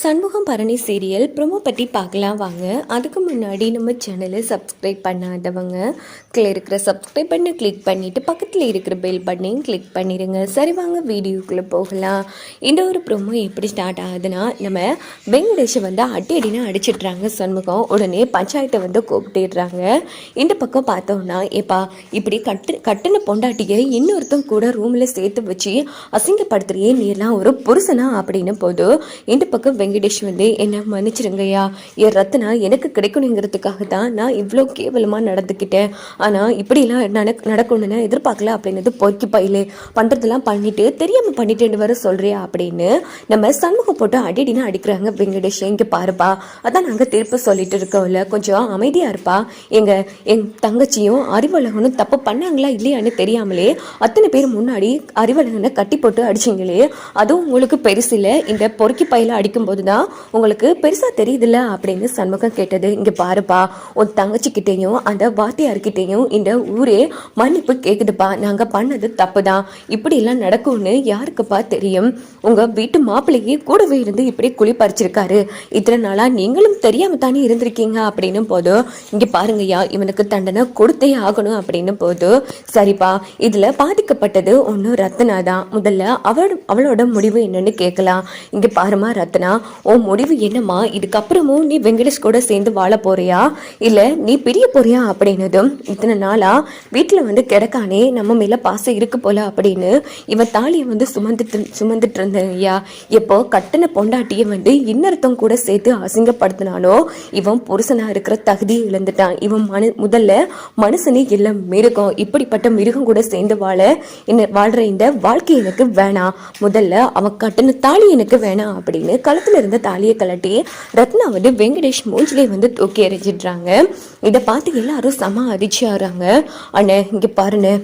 Shanmugam Bharani serial promo பற்றி பார்க்கலாம் வாங்க. அதுக்கு முன்னாடி நம்ம சேனலை சப்ஸ்கிரைப் பண்ணாதவங்க கீழே இருக்கிற சப்ஸ்கிரைப் பண்ண கிளிக் பண்ணிவிட்டு பக்கத்தில் இருக்கிற பெல் பட்டனையும் கிளிக் பண்ணிடுங்க சரி வாங்க வீடியோக்குள்ளே போகலாம். இந்த ஒரு ப்ரொமோ எப்படி ஸ்டார்ட் ஆகுதுன்னா நம்ம வெங்கடேஷை வந்து அடி அடின்னு அடிச்சிடுறாங்க சண்முகம். உடனே பஞ்சாயத்தை வந்து கூப்பிட்டுடுறாங்க. இந்த பக்கம் பார்த்தோம்னா ஏப்பா இப்படி கட்டு கட்டின பொண்டாட்டியை இன்னொருத்தன் கூட ரூமில் சேர்த்து வச்சு அசிங்கப்படுத்துறியே நீ எல்லாம் ஒரு புருஷனா அப்படின்னு போது இந்த பக்கம் வெங்கடேஷ் வந்து என்னை மன்னிச்சிருங்கய்யா. என் ரத்னா எனக்கு கிடைக்கணுங்கிறதுக்காக தான் நான் இவ்வளோ கேவலமாக நடந்துக்கிட்டேன். ஆனால் இப்படிலாம் நடக் நடக்கணும்னு எதிர்பார்க்கல அப்படின்னது பொறுக்கி பயிலே பண்ணுறதெல்லாம் பண்ணிட்டு தெரியாமல் பண்ணிட்டேன்னு வர சொல்கிறியா அப்படின்னு நம்ம சண்முகம் போட்டு அடிடினா அடிக்கிறாங்க வெங்கடேஷ். இங்கே பாருப்பா அதான் நாங்கள் திருப்ப சொல்லிட்டு இருக்கோம்ல. கொஞ்சம் அமைதியாக இருப்பா. எங்க என் தங்கச்சியும் அறிவழகனும் தப்பு பண்ணாங்களா இல்லையான்னு தெரியாமலே அத்தனை பேர் முன்னாடி அறிவழகனை கட்டி போட்டு அடிச்சிங்களே. அதுவும் உங்களுக்கு பெருசு இல்லை. இந்த பொறுக்கி பையில அடிக்கும்போது தான் உங்களுக்கு பெருசாக தெரியுதுல்ல அப்படின்னு சண்முகம் கேட்டது. இங்கே பாருப்பா உன் தங்கச்சிக்கிட்டேயும் அந்த வாத்தியார்கிட்டேயும் இந்த ஊரே மன்னிப்பு கேட்குதுப்பா நாங்கள் பண்ணது தப்பு தான் இப்படிலாம் நடக்கும்னு யாருக்குப்பா தெரியும்? உங்கள் வீட்டு மாப்பிள்ளையே கூடவே இருந்து இப்படி குழி பறிச்சிருக்காரு. இத்தனை நாளாக நீங்களும் தெரியாமல் தானே இருந்திருக்கீங்க அப்படின்னும் போது இங்கே பாருங்கய்யா இவனுக்கு தண்டனை கொடுத்தே ஆகணும் அப்படின்னு போது சரிப்பா இதில் பாதிக்கப்பட்டது ஒன்று ரத்னா தான் முதல்ல அவள் அவளோட முடிவு என்னன்னு கேட்கலாம். இங்கே பாருமா ரத்னா உன் முடிவு என்னம்மா? இதுக்கப்புறமும் நீ வெங்கடேஷ் கூட சேர்ந்து வாழ போறியா? இல்லை நீ பிரிய போறியா அப்படின்னதும் இத்தனை நாளா வீட்டில் வந்து கிடக்கானே நம்ம மேல பாசம் இருக்கு போல அப்படின்னு இவன் தாலியை வந்து சுமந்துட்டு சுமந்துட்டு இருந்தேன் ஐயா. எப்போ கட்டண பொண்டாட்டியை வந்து இன்னொருத்தம் கூட சேர்த்து அசிங்கப்படுத்தினானோ இவன் புருஷனா இருக்கிற தகுதியை இழந்துட்டான். இவன் மனு முதல்ல மனுஷனே எல்லாம் மிருகம். இப்படிப்பட்ட மிருகம் கூட சேர்ந்து வாழ என்ன வாழ்ற இந்த வாழ்க்கை எனக்கு வேணாம். முதல்ல அவன் கட்டின தாலி எனக்கு வேணாம் அப்படின்னு கழுத்தில் இருந்த தாலியை கலட்டி ரத்னா வந்து வெங்கடேஷ் மூஞ்சிலே வந்து தூக்கி எறிஞ்சிடுறாங்க. இதை பார்த்து எல்லாரும் செம அதிர்ச்சி ஆகிறாங்க அண்ணே இங்கே பாருண்ணே.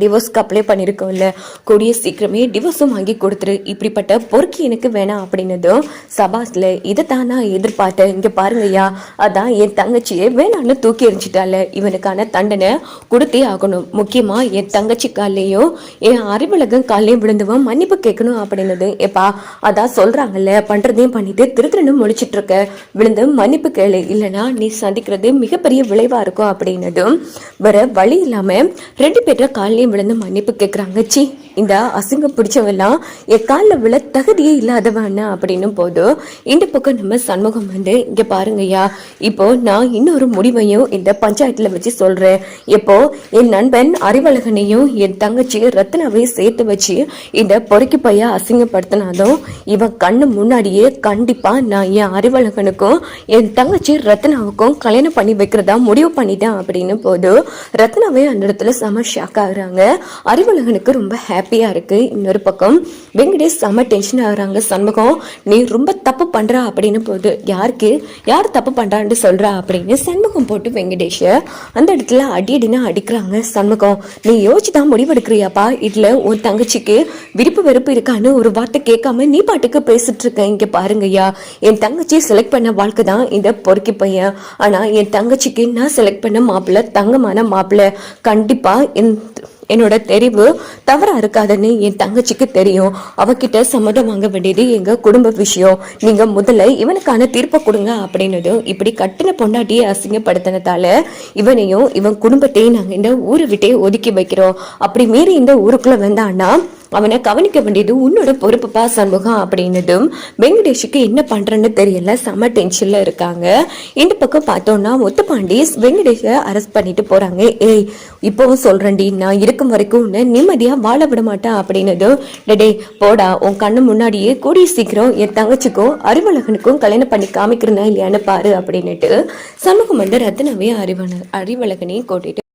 டிவோர்ஸ்க்கு அப்ளை பண்ணியிருக்கோம்ல கூடிய சீக்கிரமே டிவோர்ஸும் வாங்கி கொடுத்துரு. இப்படிப்பட்ட பொறுக்கி எனக்கு வேணாம் அப்படின்னதும் சபாஸில் இதை தான் நான் எதிர்பார்த்தேன். இங்கே பாருங்கய்யா. அதான் என் தங்கச்சியை வேணான்னு தூக்கி எறிஞ்சிட்டால. இவனுக்கான தண்டனை கொடுத்தே ஆகணும். முக்கியமாக என் தங்கச்சி காலையும் என் அறிவுலகம் காலையும் விழுந்தவன் மன்னிப்பு கேட்கணும் அப்படின்னது எப்பா அதான் சொல்கிறாங்கல்ல பண்ணுறதையும் பண்ணிட்டு திருத்திரனும் முடிச்சிட்டு இருக்க விழுந்து மன்னிப்பு கேளு. இல்லைனா நீ சந்திக்கிறது மிகப்பெரிய விளைவாக இருக்கும். அப்படின்னதும் வர வழி இல்லாமல் ரெண்டு பேர்ட்ட கால் காலையும் விழுந்து மன்னிப்பு கேட்குறாங்க சி இந்த அசிங்கம் பிடிச்சவெல்லாம் என் காலில் விழ தகுதியே இல்லாதவன் அப்படின்னு போதும் இந்த பக்கம் நம்ம சண்முகம் வந்து இங்கே பாருங்கய்யா இப்போ நான் இன்னொரு முடிவையும் இந்த பஞ்சாயத்தில் வச்சு சொல்கிறேன் இப்போ என் நண்பன் அறிவழகனையும் என் தங்கச்சி ரத்னாவையும் சேர்த்து வச்சு இந்த பொறுக்கி பைய அசிங்கப்படுத்தினாலும் இவன் கண்ணு முன்னாடியே கண்டிப்பாக நான் என் அறிவழகனுக்கும் என் தங்கச்சி ரத்னாவுக்கும் கல்யாணம் பண்ணி வைக்கிறதா முடிவு பண்ணிட்டேன். அப்படின்னு போது ரத்னாவே அந்த இடத்துல செம ஷாக் ஆகுறாங்க அறிவழகனுக்கு ரொம்ப ஹாப்பியாக இருக்குது இன்னொரு பக்கம் வெங்கடேஷ் செம்ம டென்ஷன் ஆகுறாங்க. சண்முகம் நீ ரொம்ப தப்பு பண்ணுறா அப்படின்னு போது யாருக்கு? யார் தப்பு பண்ணுறான்னு சொல்கிறா அப்படின்னு சண்முகம் போட்டு வெங்கடேஷ அந்த இடத்துல அடி அடினா அடிக்கிறாங்க. சண்முகம் நீ யோசிச்சு தான் முடிவெடுக்கிறியாப்பா? இதில் உன் தங்கச்சிக்கு விருப்பு வெறுப்பு இருக்கான்னு ஒரு வார்த்தை கேட்காம நீ பாட்டுக்கு பேசிட்டு இருக்க. இங்கே பாருங்கய்யா என் தங்கச்சி செலக்ட் பண்ண வாழ்க்கை தான் இந்த பொறுக்கி பையன். ஆனால் என் தங்கச்சிக்கு நான் செலக்ட் பண்ண மாப்பிள்ளை தங்கமான மாப்பிள்ளை. கண்டிப்பாக என் என்னோட தெரிவு தவறா இருக்காதுன்னு என் தங்கச்சிக்கு தெரியும். அவகிட்ட சம்மதம் வாங்க வேண்டியது எங்க குடும்ப விஷயம். நீங்க முதல்ல இவனுக்கான தீர்ப்பை கொடுங்க அப்படின்னதும் இப்படி கட்டின பொண்டாட்டியை அசிங்கப்படுத்தினதால இவனையும் இவன் குடும்பத்தையும் நாங்க இந்த ஊரை விட்டே ஒதுக்கி வைக்கிறோம். அப்படி மீறி இந்த ஊருக்குள்ள வந்தான்னா அவனை கவனிக்க வேண்டியது உன்னோட பொறுப்புப்பா சண்முகம் அப்படின்னதும் வெங்கடேஷுக்கு என்ன பண்றேன்னு தெரியல. செம டென்ஷன்ல இருக்காங்க. இந்த பக்கம் பார்த்தோம்னா முத்துப்பாண்டி வெங்கடேஷை அரெஸ்ட் பண்ணிட்டு போறாங்க. ஏய் இப்போவும் சொல்றேன்டி நான் இருக்கும் வரைக்கும் உன்னை நிம்மதியா வாழ விட மாட்டேன் அப்படின்னதும் டே போடா உன் கண்ணு முன்னாடியே கூடிய சீக்கிரம் என் தங்கச்சிக்கும் அறிவழகனுக்கும் கல்யாணம் பண்ணி காமிக்கிறனா இல்லையான்னு பாரு அப்படின்னுட்டு சண்முகம் வந்து ரத்னாவே அறிவன அறிவழகனையும் கூட்டிட்டு